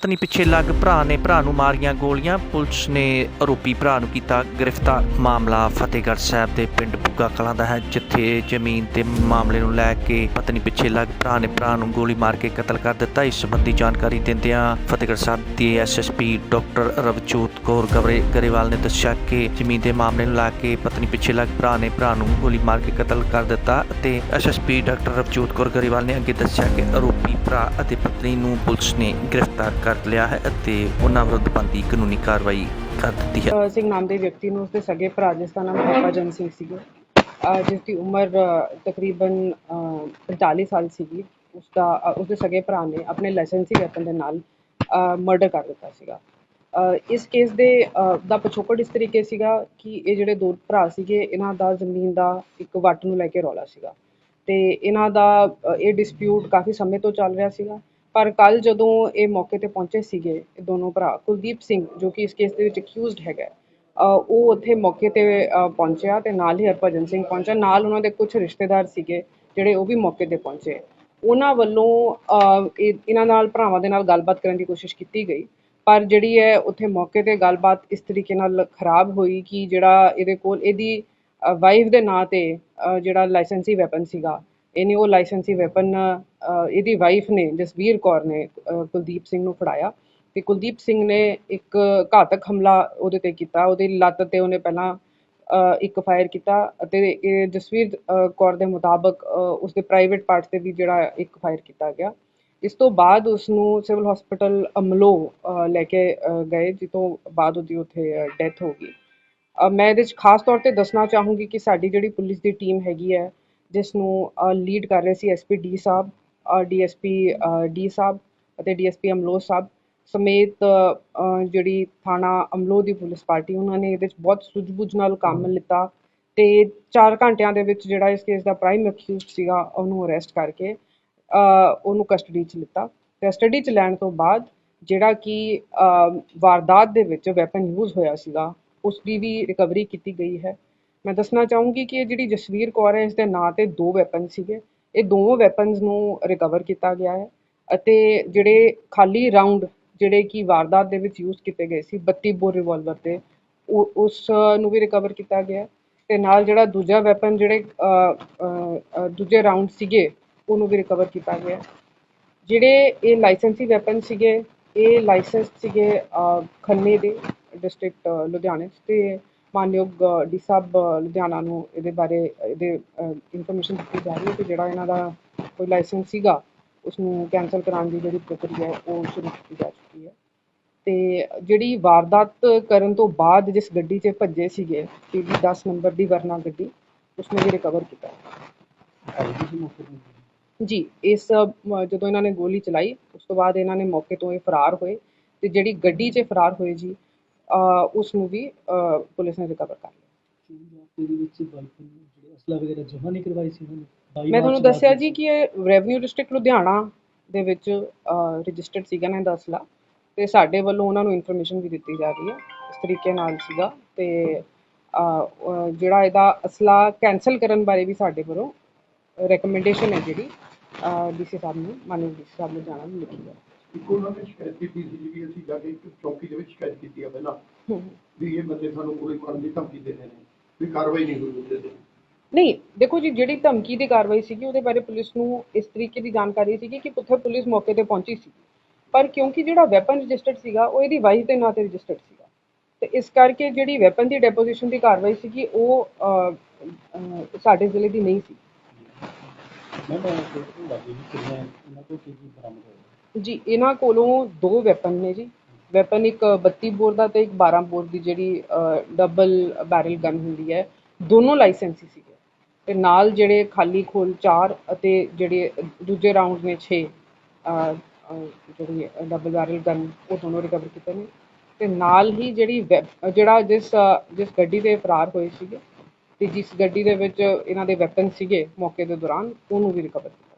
ਪਤਨੀ ਪਿੱਛੇ ਲੱਗ ਭਰਾ ਨੇ ਭਰਾ ਨੂੰ ਮਾਰੀਆਂ ਗੋਲੀਆਂ। ਪੁਲਿਸ ਨੇ ਆਰੋਪੀ ਭਰਾ ਨੂੰ ਕੀਤਾ ਗ੍ਰਿਫਤਾਰ। ਮਾਮਲਾ ਫਤਿਹਗੜ੍ਹ ਸਾਹਿਬ ਦੇ ਪਿੰਡ ਬੁੱਗਾ ਕਲਾਂ ਦਾ ਹੈ, ਜਿੱਥੇ ਜ਼ਮੀਨ ਤੇ ਮਾਮਲੇ ਨੂੰ ਲੈ ਕੇ ਪਤਨੀ ਪਿੱਛੇ ਲੱਗ ਭਰਾ ਨੇ ਭਰਾ ਨੂੰ ਗੋਲੀ ਮਾਰ ਕੇ ਕਤਲ ਕਰ ਦਿੱਤਾ। ਇਸ ਸੰਬੰਧੀ ਜਾਣਕਾਰੀ ਦਿੰਦਿਆਂ ਫਤਿਹਗੜ੍ਹ ਸਾਹਿਬ ਦੇ ਐਸਐਸਪੀ ਡਾਕਟਰ ਰਵਜੋਤ ਕੌਰ ਗਵਰੇ ਗਰੇਵਾਲ ਨੇ ਦੱਸਿਆ ਕਿ ਜ਼ਮੀਨ ਦੇ ਮਾਮਲੇ ਨੂੰ ਲੈ ਕੇ ਪਤਨੀ ਪਿੱਛੇ ਲੱਗ ਭਰਾ ਨੇ ਭਰਾ ਨੂੰ ਗੋਲੀ ਮਾਰ ਕੇ ਕਤਲ ਕਰ ਦਿੱਤਾ ਅਤੇ ਐਸਐਸਪੀ ਡਾਕਟਰ ਰਵਜੋਤ ਕੌਰ ਗਰੇਵਾਲ ਨੇ ਅੱਗੇ ਦੱਸਿਆ ਕਿ ਆਰੋਪੀ ਭਰਾ ਅਤੇ ਪਤਨੀ ਨੂੰ ਪੁਲਿਸ ਨੇ ਗ੍ਰਿਫਤਾਰ ਕਰ ਲਿਆ ਹੈ ਅਤੇ ਉਹਨਾਂ ਵਿਰੁੱਧ ਬਣਦੀ ਕਾਨੂੰਨੀ ਕਾਰਵਾਈ ਕਰ ਦਿੱਤੀ ਹੈ। ਸਿੰਘ ਨਾਮ ਦੇ ਵਿਅਕਤੀ ਨੂੰ ਉਸਦੇ ਸਗੇ ਭਰਾ ਜਿਸ ਦਾ ਨਾਮ ਹਰਭਜਨ ਸਿੰਘ ਸੀਗਾ ਜਿਸ ਦੀ ਉਮਰ ਤਕਰੀਬਨ 45 ਸਾਲ ਸੀਗੀ ਉਸਦਾ ਅ, ਉਸਦੇ ਸਗੇ ਭਰਾ ਨੇ ਆਪਣੇ ਲਾਇਸੈਂਸੀ ਵੈਪਨ ਦੇ ਨਾਲ ਮਰਡਰ ਕਰ ਦਿੱਤਾ ਸੀਗਾ। ਇਸ ਕੇਸ ਦੇ ਦਾ ਪਿਛੋਕੜ ਇਸ ਤਰੀਕੇ ਸੀਗਾ ਕਿ ਇਹ ਜਿਹੜੇ ਦੋ ਭਰਾ ਸੀਗੇ ਇਹਨਾਂ ਦਾ ਜ਼ਮੀਨ ਦਾ ਇੱਕ ਵੱਟ ਨੂੰ ਲੈ ਕੇ ਰੌਲਾ ਸੀਗਾ। ਤੇ ਇਹਨਾਂ ਦਾ ਇਹ ਡਿਸਪਿਊਟ ਕਾਫੀ ਸਮੇਂ ਤੋਂ ਚੱਲ ਰਿਹਾ ਸੀਗਾ। ਪਰ ਕੱਲ ਜਦੋਂ ਇਹ ਮੌਕੇ ਤੇ ਪਹੁੰਚੇ ਸੀਗੇ ਇਹ ਦੋਨੋਂ ਭਰਾ, ਕੁਲਦੀਪ ਸਿੰਘ, ਜੋ ਕਿ ਇਸ ਕੇਸ ਦੇ ਵਿੱਚ ਅਕਿਊਜ਼ਡ ਹੈਗਾ ਉਹ ਉੱਥੇ ਮੌਕੇ ਤੇ ਪਹੁੰਚਿਆ ਤੇ ਨਾਲ ਹੀ ਹਰਭਜਨ ਸਿੰਘ ਪਹੁੰਚਿਆ। ਨਾਲ ਉਹਨਾਂ ਦੇ ਕੁਝ ਰਿਸ਼ਤੇਦਾਰ ਸੀਗੇ ਜਿਹੜੇ ਉਹ ਵੀ ਮੌਕੇ ਤੇ ਪਹੁੰਚੇ। ਉਹਨਾਂ ਵੱਲੋਂ ਇਹ- ਇਹਨਾਂ ਨਾਲ ਭਰਾਵਾਂ ਦੇ ਨਾਲ ਗੱਲਬਾਤ ਕਰਨ ਦੀ ਕੋਸ਼ਿਸ਼ ਕੀਤੀ ਗਈ। ਪਰ ਜਿਹੜੀ ਹੈ ਉੱਥੇ ਮੌਕੇ ਤੇ ਗੱਲਬਾਤ ਇਸ ਤਰੀਕੇ ਨਾਲ ਖਰਾਬ ਹੋਈ ਕਿ ਜਿਹੜਾ ਇਹਦੇ ਕੋਲ, ਇਹਦੀ ਵਾਈਫ ਦੇ ਨਾਂ ਤੇ ਜਿਹੜਾ ਲਾਇਸੈਂਸੀ ਵੈਪਨ ਸੀਗਾ ਇਹਨੇ ਉਹ ਲਾਇਸੈਂਸੀ ਵੈਪਨ ਇਹਦੀ ਵਾਈਫ ਨੇ, ਜਸਵੀਰ ਕੌਰ ਨੇ ਕੁਲਦੀਪ ਸਿੰਘ ਨੂੰ ਫੜਾਇਆ। ਤੇ ਕੁਲਦੀਪ ਸਿੰਘ ਨੇ ਇੱਕ ਘਾਤਕ ਹਮਲਾ ਉਹਦੇ ਤੇ ਕੀਤਾ। ਉਹਦੀ ਲੱਤ ਤੇ ਉਹਨੇ ਪਹਿਲਾਂ ਇੱਕ ਫਾਇਰ ਕੀਤਾ ਅਤੇ ਇਹ ਜਸਵੀਰ ਕੌਰ ਦੇ ਮੁਤਾਬਕ ਉਸਦੇ ਪ੍ਰਾਈਵੇਟ ਪਾਰਟ ਤੇ ਵੀ ਜਿਹੜਾ ਇੱਕ ਫਾਇਰ ਕੀਤਾ ਗਿਆ। ਇਸ ਤੋਂ ਬਾਅਦ ਉਸ ਨੂੰ ਸਿਵਲ ਹਸਪੀਟਲ ਅਮਲੋ ਲੈ ਕੇ ਗਏ, ਜਿੱਥੋਂ ਬਾਅਦ ਉਹਦੀ ਉੱਥੇ ਡੈਥ ਹੋ ਗਈ। ਮੈਂ ਇਹਦੇ 'ਚ ਖਾਸ ਤੌਰ ਤੇ ਦੱਸਣਾ ਚਾਹੂੰਗੀ ਕਿ ਸਾਡੀ ਜਿਹੜੀ ਪੁਲਿਸ ਦੀ ਟੀਮ ਹੈਗੀ ਹੈ ਜਿਸ ਨੂੰ ਲੀਡ ਕਰ ਰਹੇ ਸੀ SP D sahib DSP D sahib ਅਤੇ ਡੀਐਸਪੀ ਅਮਲੋ ਸਾਹਿਬ ਸਮੇਤ ਜਿਹੜੀ ਥਾਣਾ ਅਮਲੋ ਦੀ ਪੁਲਿਸ ਪਾਰਟੀ, ਉਹਨਾਂ ਨੇ ਇਹਦੇ 'ਚ ਬਹੁਤ ਸੁਝਬੁਝ ਨਾਲ ਕੰਮ ਲਿੱਤਾ ਤੇ 4 ਘੰਟਿਆਂ ਦੇ ਵਿੱਚ ਜਿਹੜਾ ਇਸ ਕੇਸ ਦਾ ਪ੍ਰਾਈਮ ਅਕਿਊਜ਼ਡ ਸੀਗਾ, ਉਹਨੂੰ ਅਰੈਸਟ ਕਰਕੇ ਉਹਨੂੰ ਕਸਟਡੀ 'ਚ ਲਿੱਤਾ। ਕਸਟਡੀ 'ਚ ਲੈਣ ਤੋਂ ਬਾਅਦ ਜਿਹੜਾ ਕਿ ਵਾਰਦਾਤ ਦੇ ਵਿੱਚ ਵੈਪਨ ਯੂਜ਼ ਹੋਇਆ ਸੀਗਾ, ਉਸ ਦੀ ਵੀ ਰਿਕਵਰੀ ਕੀਤੀ ਗਈ ਹੈ। ਮੈਂ ਦੱਸਣਾ ਚਾਹੂੰਗੀ ਕਿ ਇਹ ਜਿਹੜੀ ਜਸਵੀਰ ਕੌਰ ਹੈ, ਇਸ ਦੇ ਨਾਂ ਤੇ ਦੋ ਵੈਪਨ ਸੀਗੇ। ਇਹ ਦੋਵੇਂ ਵੈਪਨਸ ਨੂੰ ਰਿਕਵਰ ਕੀਤਾ ਗਿਆ ਹੈ ਅਤੇ ਜਿਹੜੇ ਖਾਲੀ ਰਾਉਂਡ ਜਿਹੜੇ ਕਿ ਵਾਰਦਾਤ ਦੇ ਵਿੱਚ ਯੂਜ਼ ਕੀਤੇ ਗਏ ਸੀ 32 ਬੋਰ ਰਿਵਾਲਵਰ ਤੇ ਉਹ ਉਸ ਨੂੰ ਵੀ ਰਿਕਵਰ ਕੀਤਾ ਗਿਆ ਹੈ ਤੇ ਨਾਲ ਜਿਹੜਾ ਦੂਜਾ ਵੈਪਨ ਜਿਹੜੇ ਦੂਜੇ ਰਾਉਂਡ ਸੀਗੇ, ਉਹਨੂੰ ਵੀ ਰਿਕਵਰ ਕੀਤਾ ਗਿਆ ਜਿਹੜੇ ਇਹ ਲਾਇਸੈਂਸੀ ਵੈਪਨ ਸੀਗੇ, ਇਹ ਲਾਇਸੈਂਸ ਸੀਗੇ ਖੰਨੇ ਦੇ ਡਿਸਟ੍ਰਿਕਟ ਲੁਧਿਆਣੇ 'ਚ ਤੇ ਮਾਨਯੋਗ ਡੀ ਸਾਹਿਬ ਲੁਧਿਆਣਾ ਨੂੰ ਇਹਦੇ ਬਾਰੇ, ਇਹਦੇ ਇਨਫੋਰਮੇਸ਼ਨ ਦਿੱਤੀ ਜਾ ਰਹੀ ਹੈ ਕਿ ਜਿਹੜਾ ਇਹਨਾਂ ਦਾ ਕੋਈ ਲਾਇਸੈਂਸ ਸੀਗਾ ਉਸ ਨੂੰ ਕੈਂਸਲ ਕਰਾਉਣ ਦੀ ਜਿਹੜੀ ਪ੍ਰਕਿਰਿਆ ਉਹ ਸ਼ੁਰੂ ਕੀਤੀ ਜਾ ਚੁੱਕੀ ਹੈ। ਤੇ ਜਿਹੜੀ ਵਾਰਦਾਤ ਕਰਨ ਤੋਂ ਬਾਅਦ ਜਿਸ ਗੱਡੀ 'ਚ ਭੱਜੇ ਸੀਗੇ ਪੀਬੀ 10 ਨੰਬਰ ਦੀ ਵਰਨਾ ਗੱਡੀ ਉਸ ਨੂੰ ਵੀ ਰਿਕਵਰ ਕੀਤਾ ਜੀ, ਇਸ ਜਦੋਂ ਇਹਨਾਂ ਨੇ ਗੋਲੀ ਚਲਾਈ, ਉਸ ਤੋਂ ਬਾਅਦ ਇਹਨਾਂ ਨੇ ਮੌਕੇ ਤੋਂ ਇਹ ਫਰਾਰ ਹੋਏ। ਤੇ ਜਿਹੜੀ ਗੱਡੀ 'ਚ ਫਰਾਰ ਹੋਏ ਜੀ ਉਸ ਨੂੰ ਵੀ ਪੁਲਿਸ ਨੇ ਰਿਕਵਰ ਕਰ ਲਿਆ। ਇਹਦੇ ਵਿੱਚ ਵਾਈਫ ਨੇ ਜਿਹੜੇ ਅਸਲਾ ਵਗੈਰਾ ਜਮ੍ਹਾਂ ਨਹੀਂ ਕਰਵਾਈ ਸੀ ਉਹਨਾਂ ਨੇ ਬਾਈ ਮੈਂ ਤੁਹਾਨੂੰ ਦੱਸਿਆ ਜੀ ਕਿ ਇਹ ਰੈਵਨਿਊ ਡਿਸਟ੍ਰਿਕਟ ਲੁਧਿਆਣਾ ਦੇ ਵਿੱਚ ਰਜਿਸਟਰਡ ਸੀਗਾ ਨਾ ਇਹਦਾ ਅਸਲਾ ਤੇ ਸਾਡੇ ਵੱਲੋਂ ਉਹਨਾਂ ਨੂੰ ਇਨਫੋਰਮੇਸ਼ਨ ਵੀ ਦਿੱਤੀ ਜਾ ਰਹੀ ਹੈ। ਇਸ ਤਰੀਕੇ ਨਾਲ ਸੀਗਾ। ਤੇ ਜਿਹੜਾ ਇਹਦਾ ਅਸਲਾ ਕੈਨਸਲ ਕਰਨ ਬਾਰੇ ਵੀ ਸਾਡੇ ਵੱਲੋਂ ਰეკਮੈਂਡੇਸ਼ਨ ਹੈ ਜਿਹੜੀ ਡੀਸੀ ਸਾਹਿਬ ਨੂੰ ਮਾਨਯੋਗ ਡੀਸੀ ਸਾਹਿਬ ਨੂੰ ਜਾਣਾ ਲਿਖੀ ਹੈ। ਇੱਕ ਉਹਨਾਂ ਨੇ ਸ਼ਿਕਾਇਤ ਕੀਤੀ ਸੀ ਵੀ ਅਸੀਂ ਜਾ ਕੇ ਇੱਕ ਚੌਕੀ ਦੇ ਵਿੱਚ ਸ਼ਿਕਾਇਤ ਕੀਤੀ ਆ ਪਹਿਲਾਂ। ਵੀ ਇਹ ਬੰਦੇ ਸਾਨੂੰ ਗੋਲੀ ਮਾਰਨ ਦੀ ਧਮਕੀ ਦੇ ਰਹੇ ਨੇ ਵੀ ਕਾਰਵਾਈ ਨਹੀਂ ਹੋਈ ਉਹਦੇ ਤੇ। ਨਹੀਂ ਦੇਖੋ ਜੀ ਜਿਹੜੀ ਧਮਕੀ ਦੀ ਕਾਰਵਾਈ ਸੀਗੀ ਉਹਦੇ ਬਾਰੇ ਪੁਲਿਸ ਨੂੰ ਇਸ ਤਰੀਕੇ ਦੀ ਜਾਣਕਾਰੀ ਸੀਗੀ ਕਿ ਉੱਥੇ ਪੁਲਿਸ ਮੌਕੇ ਤੇ ਪਹੁੰਚੀ ਸੀ। ਪਰ ਕਿਉਂਕਿ ਜਿਹੜਾ ਵੈਪਨ ਰਜਿਸਟਰਡ ਸੀਗਾ ਉਹ ਇਹਦੀ ਵਾਈਫ ਦੇ ਨਾਂ ਤੇ ਰਜਿਸਟਰਡ ਸੀਗਾ। ਤੇ ਇਸ ਕਰਕੇ ਜਿਹੜੀ ਵੈਪਨ ਦੀ ਡੈਪੋਜੀਸ਼ਨ ਦੀ ਕਾਰਵਾਈ ਸੀਗੀ ਉਹ ਸਾਡੇ ਜ਼ਿਲ੍ਹੇ ਦੀ ਨਹੀਂ ਸੀ। ਮੈਂ ਮੈਂ ਲੱਗੀ ਕਿੰਨੇ ਇਹਨਾਂ ਤੋਂ ਕੀ ਕੀ ਬਰਾਮਦ ਹੋਇਆ। ਜੀ, ਇਹਨਾਂ ਕੋਲੋਂ ਦੋ ਵੈਪਨ ਨੇ ਜੀ। ਵੈਪਨ ਇੱਕ 32 ਬੋਰ ਦਾ ਤੇ ਇੱਕ 12 ਬੋਰ ਦੀ ਜਿਹੜੀ ਡਬਲ ਬੈਰਲ ਗਨ ਹੁੰਦੀ ਹੈ। ਦੋਨੋਂ ਲਾਇਸੈਂਸੀ ਸੀਗੇ। ਤੇ ਨਾਲ ਜਿਹੜੇ ਖਾਲੀ ਖੋਲ 4 ਅਤੇ ਜਿਹੜੇ ਦੂਜੇ ਰਾਉਂਡ ਨੇ 6 ਜਿਹੜੀ ਡਬਲ ਬੈਰਲ ਗਨ ਉਹ ਦੋਨੋਂ ਰਿਕਵਰ ਕੀਤੇ ਨੇ। ਤੇ ਨਾਲ ਹੀ ਜਿਹੜੀ ਵੈ- ਜਿਹੜਾ ਜਿਸ ਜਿਸ ਗੱਡੀ ਤੇ ਫਰਾਰ ਹੋਏ ਸੀਗੇ ਤੇ ਜਿਸ ਗੱਡੀ ਦੇ ਵਿੱਚ ਇਹਨਾਂ ਦੇ ਵੈਪਨ ਸੀਗੇ ਮੌਕੇ ਦੇ ਦੌਰਾਨ, ਉਹਨੂੰ ਵੀ ਰਿਕਵਰ ਕੀਤਾ।